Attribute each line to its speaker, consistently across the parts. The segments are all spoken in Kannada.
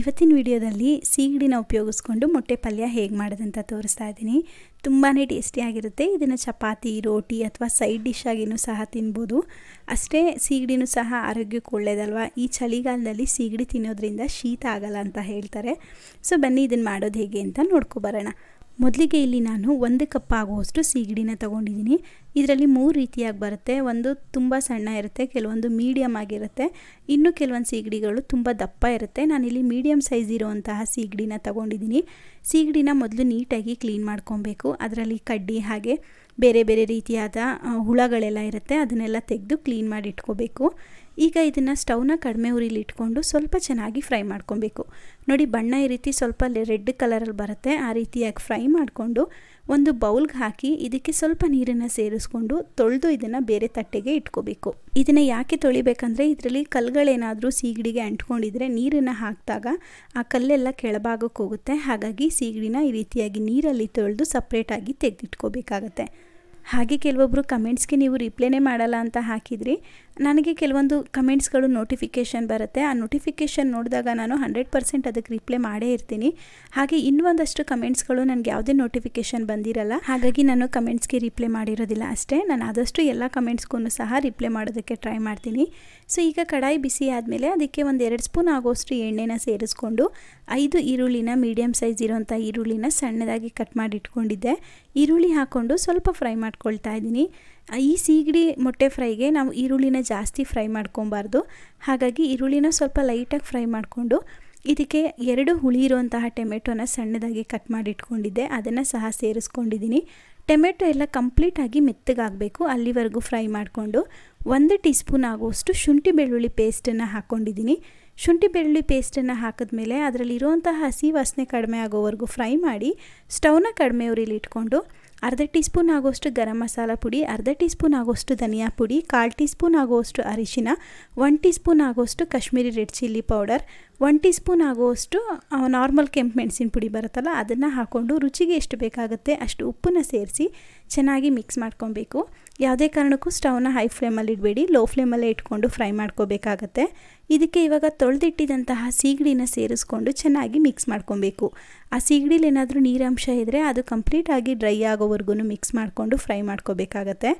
Speaker 1: ಇವತ್ತಿನ ವಿಡಿಯೋದಲ್ಲಿ ಸೀಗಡಿನ ಉಪಯೋಗಿಸ್ಕೊಂಡು ಮೊಟ್ಟೆ ಪಲ್ಯ ಹೇಗೆ ಮಾಡೋದಂತ ತೋರಿಸ್ತಾ ಇದ್ದೀನಿ. ತುಂಬಾ ಟೇಸ್ಟಿಯಾಗಿರುತ್ತೆ ಇದನ್ನು ಚಪಾತಿ, ರೋಟಿ ಅಥವಾ ಸೈಡ್ ಡಿಶ್ ಆಗಿನೂ ಸಹ ತಿನ್ಬೋದು. ಅಷ್ಟೇ ಸೀಗಡಿನೂ ಸಹ ಆರೋಗ್ಯಕ್ಕೆ ಒಳ್ಳೇದಲ್ವಾ? ಈ ಚಳಿಗಾಲದಲ್ಲಿ ಸೀಗಡಿ ತಿನ್ನೋದ್ರಿಂದ ಶೀತ ಆಗಲ್ಲ ಅಂತ ಹೇಳ್ತಾರೆ. ಸೊ ಬನ್ನಿ, ಇದನ್ನು ಮಾಡೋದು ಹೇಗೆ ಅಂತ ನೋಡ್ಕೊಬರೋಣ ಮೊದಲಿಗೆ ಇಲ್ಲಿ ನಾನು ಒಂದು ಕಪ್ ಆಗುವಷ್ಟು ಸೀಗಡಿನ ತೊಗೊಂಡಿದ್ದೀನಿ. ಇದರಲ್ಲಿ ಮೂರು ರೀತಿಯಾಗಿ ಬರುತ್ತೆ. ಒಂದು ತುಂಬ ಸಣ್ಣ ಇರುತ್ತೆ, ಕೆಲವೊಂದು ಮೀಡಿಯಮ್ ಆಗಿರುತ್ತೆ. ಇನ್ನು ಕೆಲವೊಂದು ಸೀಗಡಿಗಳು ತುಂಬ ದಪ್ಪ ಇರುತ್ತೆ. ನಾನಿಲ್ಲಿ ಮೀಡಿಯಮ್ ಸೈಜ್ ಇರುವಂತಹ ಸೀಗಡಿನ ತೊಗೊಂಡಿದ್ದೀನಿ. ಸೀಗಡಿನ ಮೊದಲು ನೀಟಾಗಿ ಕ್ಲೀನ್ ಮಾಡ್ಕೊಬೇಕು. ಅದರಲ್ಲಿ ಕಡ್ಡಿ ಹಾಗೆ ಬೇರೆ ಬೇರೆ ರೀತಿಯಾದ ಹುಳಗಳೆಲ್ಲ ಇರುತ್ತೆ. ಅದನ್ನೆಲ್ಲ ತೆಗೆದು ಕ್ಲೀನ್ ಮಾಡಿ ಇಟ್ಕೋಬೇಕು. ಈಗ ಇದನ್ನು ಸ್ಟವ್ನ ಕಡಿಮೆ ಉರಿಲಿ ಇಟ್ಕೊಂಡು ಸ್ವಲ್ಪ ಚೆನ್ನಾಗಿ ಫ್ರೈ ಮಾಡ್ಕೊಬೇಕು. ನೋಡಿ ಬಣ್ಣ ಈ ರೀತಿ ಸ್ವಲ್ಪ ರೆಡ್ ಕಲರಲ್ಲಿ ಬರುತ್ತೆ. ಆ ರೀತಿಯಾಗಿ ಫ್ರೈ ಮಾಡಿಕೊಂಡು ಒಂದು ಬೌಲ್ಗೆ ಹಾಕಿ ಇದಕ್ಕೆ ಸ್ವಲ್ಪ ನೀರನ್ನು ಸೇರಿಸ್ಕೊಂಡು ತೊಳೆದು ಇದನ್ನು ಬೇರೆ ತಟ್ಟೆಗೆ ಇಟ್ಕೋಬೇಕು. ಇದನ್ನು ಯಾಕೆ ತೊಳಿಬೇಕಂದ್ರೆ ಇದರಲ್ಲಿ ಕಲ್ಲುಗಳೇನಾದರೂ ಸೀಗಡಿಗೆ ಅಂಟ್ಕೊಂಡಿದ್ರೆ ನೀರನ್ನು ಹಾಕಿದಾಗ ಆ ಕಲ್ಲೆಲ್ಲ ಕೆಳಭಾಗಕ್ಕೆ ಹೋಗುತ್ತೆ. ಹಾಗಾಗಿ ಸೀಗಡಿನ ಈ ರೀತಿಯಾಗಿ ನೀರಲ್ಲಿ ತೊಳೆದು ಸಪ್ರೇಟಾಗಿ ತೆಗೆದಿಟ್ಕೋಬೇಕಾಗತ್ತೆ. ಹಾಗೆ ಕೆಲವೊಬ್ಬರು ಕಮೆಂಟ್ಸ್ಗೆ ನೀವು ರಿಪ್ಲೈನೇ ಮಾಡಲ್ಲ ಅಂತ ಹಾಕಿದ್ರಿ ನನಗೆ ಕೆಲವೊಂದು ಕಮೆಂಟ್ಸ್ಗಳು ನೋಟಿಫಿಕೇಷನ್ ಬರುತ್ತೆ. ಆ ನೋಟಿಫಿಕೇಷನ್ ನೋಡಿದಾಗ ನಾನು ಹಂಡ್ರೆಡ್ ಪರ್ಸೆಂಟ್ ಅದಕ್ಕೆ ರಿಪ್ಲೈ ಮಾಡೇ ಇರ್ತೀನಿ. ಹಾಗೆ ಇನ್ನೊಂದಷ್ಟು ಕಮೆಂಟ್ಸ್ಗಳು ನನಗೆ ಯಾವುದೇ ನೋಟಿಫಿಕೇಷನ್ ಬಂದಿರಲ್ಲ. ಹಾಗಾಗಿ ನಾನು ಕಮೆಂಟ್ಸ್ಗೆ ರಿಪ್ಲೈ ಮಾಡಿರೋದಿಲ್ಲ ಅಷ್ಟೇ. ನಾನು ಆದಷ್ಟು ಎಲ್ಲ ಕಮೆಂಟ್ಸ್ಗೂ ಸಹ ರಿಪ್ಲೈ ಮಾಡೋದಕ್ಕೆ ಟ್ರೈ ಮಾಡ್ತೀನಿ. ಸೊ ಈಗ ಕಡಾಯಿ ಬಿಸಿ ಆದಮೇಲೆ ಅದಕ್ಕೆ ಒಂದು ಎರಡು ಸ್ಪೂನ್ ಆಗೋಷ್ಟು ಎಣ್ಣೆನ ಸೇರಿಸ್ಕೊಂಡು ಐದು ಈರುಳ್ಳಿನ ಮೀಡಿಯಮ್ ಸೈಜ್ ಇರೋಂಥ ಈರುಳ್ಳಿನ ಸಣ್ಣದಾಗಿ ಕಟ್ ಮಾಡಿ ಇಟ್ಕೊಂಡಿದ್ದೆ ಈರುಳ್ಳಿ ಹಾಕ್ಕೊಂಡು ಸ್ವಲ್ಪ ಫ್ರೈ ಮಾಡ್ಕೊಳ್ತಾ ಇದ್ದೀನಿ. ಈ ಸೀಗಡಿ ಮೊಟ್ಟೆ ಫ್ರೈಗೆ ನಾವು ಈರುಳ್ಳಿನ ಜಾಸ್ತಿ ಫ್ರೈ ಮಾಡ್ಕೊಬಾರ್ದು. ಹಾಗಾಗಿ ಈರುಳ್ಳಿನ ಸ್ವಲ್ಪ ಲೈಟಾಗಿ ಫ್ರೈ ಮಾಡಿಕೊಂಡು ಇದಕ್ಕೆ ಎರಡು ಹುಳಿ ಇರುವಂತಹ ಟೊಮೆಟೊನ ಸಣ್ಣದಾಗಿ ಕಟ್ ಮಾಡಿಟ್ಕೊಂಡಿದ್ದೆ. ಅದನ್ನು ಸಹ ಸೇರಿಸ್ಕೊಂಡಿದ್ದೀನಿ. ಟೊಮೆಟೊ ಎಲ್ಲ ಕಂಪ್ಲೀಟಾಗಿ ಮೆತ್ತಗಾಗಬೇಕು, ಅಲ್ಲಿವರೆಗೂ ಫ್ರೈ ಮಾಡಿಕೊಂಡು. ಒಂದು ಟೀ ಸ್ಪೂನ್ ಆಗುವಷ್ಟು ಶುಂಠಿ ಬೆಳ್ಳುಳ್ಳಿ ಪೇಸ್ಟನ್ನು ಹಾಕ್ಕೊಂಡಿದ್ದೀನಿ ಶುಂಠಿ ಬೆಳ್ಳುಳ್ಳಿ ಪೇಸ್ಟನ್ನು ಹಾಕಿದ್ಮೇಲೆ ಅದರಲ್ಲಿರುವಂತಹ ಹಸಿ ವಾಸನೆ ಕಡಿಮೆ ಆಗೋವರೆಗೂ ಫ್ರೈ ಮಾಡಿ, ಸ್ಟವ್ನ ಕಡಿಮೆ ಉರಿಲಿ ಇಟ್ಕೊಂಡು ಅರ್ಧ ಟೀ ಸ್ಪೂನ್ ಆಗೋಷ್ಟು ಗರಂ ಮಸಾಲ ಪುಡಿ, ಅರ್ಧ ಟೀ ಸ್ಪೂನ್ ಆಗೋಷ್ಟು ಧನಿಯಾ ಪುಡಿ, ಕಾಲು ಟೀ ಸ್ಪೂನ್ ಆಗೋಷ್ಟು ಅರಿಶಿನ ಒನ್ ಟೀ ಸ್ಪೂನ್ ಆಗೋಷ್ಟು Kashmiri red chilli powder one teaspoon ಆಗುವಷ್ಟು ನಾರ್ಮಲ್ ಕೆಂಪು ಮೆಣಸಿನ ಪುಡಿ ಬರುತ್ತಲ್ಲ, ಅದನ್ನು ಹಾಕ್ಕೊಂಡು ರುಚಿಗೆ ಎಷ್ಟು ಬೇಕಾಗುತ್ತೆ ಅಷ್ಟು ಉಪ್ಪನ್ನು ಸೇರಿಸಿ ಚೆನ್ನಾಗಿ ಮಿಕ್ಸ್ ಮಾಡ್ಕೊಬೇಕು. ಯಾವುದೇ ಕಾರಣಕ್ಕೂ ಸ್ಟವ್ನ ಹೈ ಫ್ಲೇಮಲ್ಲಿ ಇಡಬೇಡಿ, ಲೋ ಫ್ಲೇಮಲ್ಲೇ ಇಟ್ಕೊಂಡು ಫ್ರೈ ಮಾಡ್ಕೋಬೇಕಾಗತ್ತೆ. ಇದಕ್ಕೆ ಇವಾಗ ತೊಳೆದಿಟ್ಟಿದಂತಹ ಸೀಗಡಿನ ಸೇರಿಸ್ಕೊಂಡು ಚೆನ್ನಾಗಿ ಮಿಕ್ಸ್ ಮಾಡ್ಕೊಬೇಕು. ಆ ಸೀಗಡಿಲಿ ಏನಾದರೂ ನೀರಂಶ ಇದ್ದರೆ ಅದು ಕಂಪ್ಲೀಟಾಗಿ ಡ್ರೈ ಆಗೋವರೆಗೂ ಮಿಕ್ಸ್ ಮಾಡಿಕೊಂಡು ಫ್ರೈ ಮಾಡ್ಕೋಬೇಕಾಗತ್ತೆ.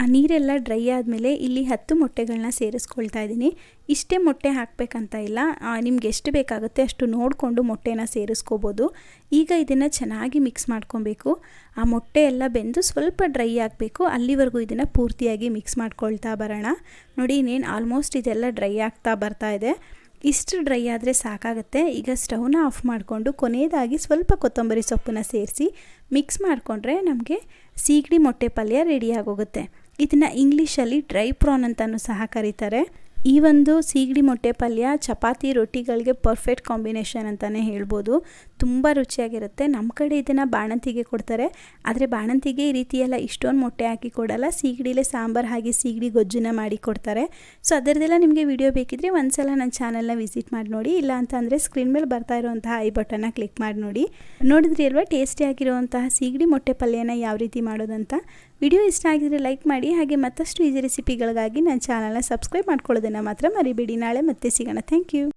Speaker 1: ಆ ನೀರೆಲ್ಲ ಡ್ರೈ ಆದಮೇಲೆ ಇಲ್ಲಿ ಹತ್ತು ಮೊಟ್ಟೆಗಳನ್ನ ಸೇರಿಸ್ಕೊಳ್ತಾ ಇದ್ದೀನಿ. ಇಷ್ಟೇ ಮೊಟ್ಟೆ ಹಾಕಬೇಕಂತ ಇಲ್ಲ ನಿಮ್ಗೆ ಎಷ್ಟು ಬೇಕಾಗುತ್ತೆ ಅಷ್ಟು ನೋಡಿಕೊಂಡು ಮೊಟ್ಟೆನ ಸೇರಿಸ್ಕೋಬೋದು. ಈಗ ಇದನ್ನು ಚೆನ್ನಾಗಿ ಮಿಕ್ಸ್ ಮಾಡ್ಕೊಬೇಕು. ಆ ಮೊಟ್ಟೆ ಎಲ್ಲ ಬೆಂದು ಸ್ವಲ್ಪ ಡ್ರೈ ಆಗಬೇಕು. ಅಲ್ಲಿವರೆಗೂ ಇದನ್ನು ಪೂರ್ತಿಯಾಗಿ ಮಿಕ್ಸ್ ಮಾಡ್ಕೊಳ್ತಾ ಬರೋಣ. ನೋಡಿ, ಇನ್ನೇನು ಆಲ್ಮೋಸ್ಟ್ ಇದೆಲ್ಲ ಡ್ರೈ ಆಗ್ತಾ ಬರ್ತಾ ಇದೆ. ಇಷ್ಟು ಡ್ರೈ ಆದರೆ ಸಾಕಾಗುತ್ತೆ. ಈಗ ಸ್ಟವ್ನ ಆಫ್ ಮಾಡಿಕೊಂಡು ಕೊನೆಯದಾಗಿ ಸ್ವಲ್ಪ ಕೊತ್ತಂಬರಿ ಸೊಪ್ಪನ್ನ ಸೇರಿಸಿ ಮಿಕ್ಸ್ ಮಾಡಿಕೊಂಡ್ರೆ ನಮಗೆ ಸೀಗಡಿ ಮೊಟ್ಟೆ ಪಲ್ಯ ರೆಡಿಯಾಗೋಗುತ್ತೆ ಇದನ್ನು ಇಂಗ್ಲೀಷಲ್ಲಿ ಡ್ರೈ ಪ್ರಾನ್ ಅಂತಲೂ ಸಹ ಕರೀತಾರೆ. ಈ ಒಂದು ಸೀಗಡಿ ಮೊಟ್ಟೆ ಪಲ್ಯ, ಚಪಾತಿ, ರೊಟ್ಟಿಗಳಿಗೆ ಪರ್ಫೆಕ್ಟ್ ಕಾಂಬಿನೇಷನ್ ಅಂತಲೇ ಹೇಳ್ಬೋದು. ತುಂಬ ರುಚಿಯಾಗಿರುತ್ತೆ. ನಮ್ಮ ಕಡೆ ಇದನ್ನು ಬಾಣಂತಿಗೆ ಕೊಡ್ತಾರೆ. ಆದರೆ ಬಾಣಂತಿಗೆ ಈ ರೀತಿಯೆಲ್ಲ ಇಷ್ಟೊಂದು ಮೊಟ್ಟೆ ಹಾಕಿ ಕೊಡಲ್ಲ. ಸೀಗಡಿಲೇ ಸಾಂಬಾರು ಹಾಗೆ ಸೀಗಡಿ ಗೊಜ್ಜನ್ನ ಮಾಡಿ ಕೊಡ್ತಾರೆ. ಸೊ ಅದರದ್ದೆಲ್ಲ ನಿಮಗೆ ವಿಡಿಯೋ ಬೇಕಿದ್ರೆ ಒಂದ್ಸಲ ನನ್ನ ಚಾನಲ್ನ ವಿಸಿಟ್ ಮಾಡಿ ನೋಡಿ. ಇಲ್ಲ ಅಂತಂದರೆ ಸ್ಕ್ರೀನ್ ಮೇಲೆ ಬರ್ತಾ ಇರುವಂತಹ ಐ ಬಟನ್ನ ಕ್ಲಿಕ್ ಮಾಡಿ ನೋಡಿ. ನೋಡಿದ್ರಿ ಅಲ್ವಾ? ಟೇಸ್ಟಿಯಾಗಿರುವಂತಹ ಸೀಗಡಿ ಮೊಟ್ಟೆ ಪಲ್ಯನ ಯಾವ ರೀತಿ ಮಾಡೋದಂತ? ವಿಡಿಯೋ ಇಷ್ಟ ಆಗಿದ್ರೆ ಲೈಕ್ ಮಾಡಿ ಹಾಗೆ ಮತ್ತಷ್ಟು ಈಸಿ ರೆಸಿಪಿಗಳಿಗಾಗಿ ನನ್ನ ಚಾನಲ್ನ ಸಬ್ಸ್ಕ್ರೈಬ್ ಮಾಡ್ಕೊಳ್ಳೋದನ್ನು ಮಾತ್ರ ಮರಿಬೇಡಿ. ನಾಳೆ ಮತ್ತೆ ಸಿಗೋಣ. Thank you.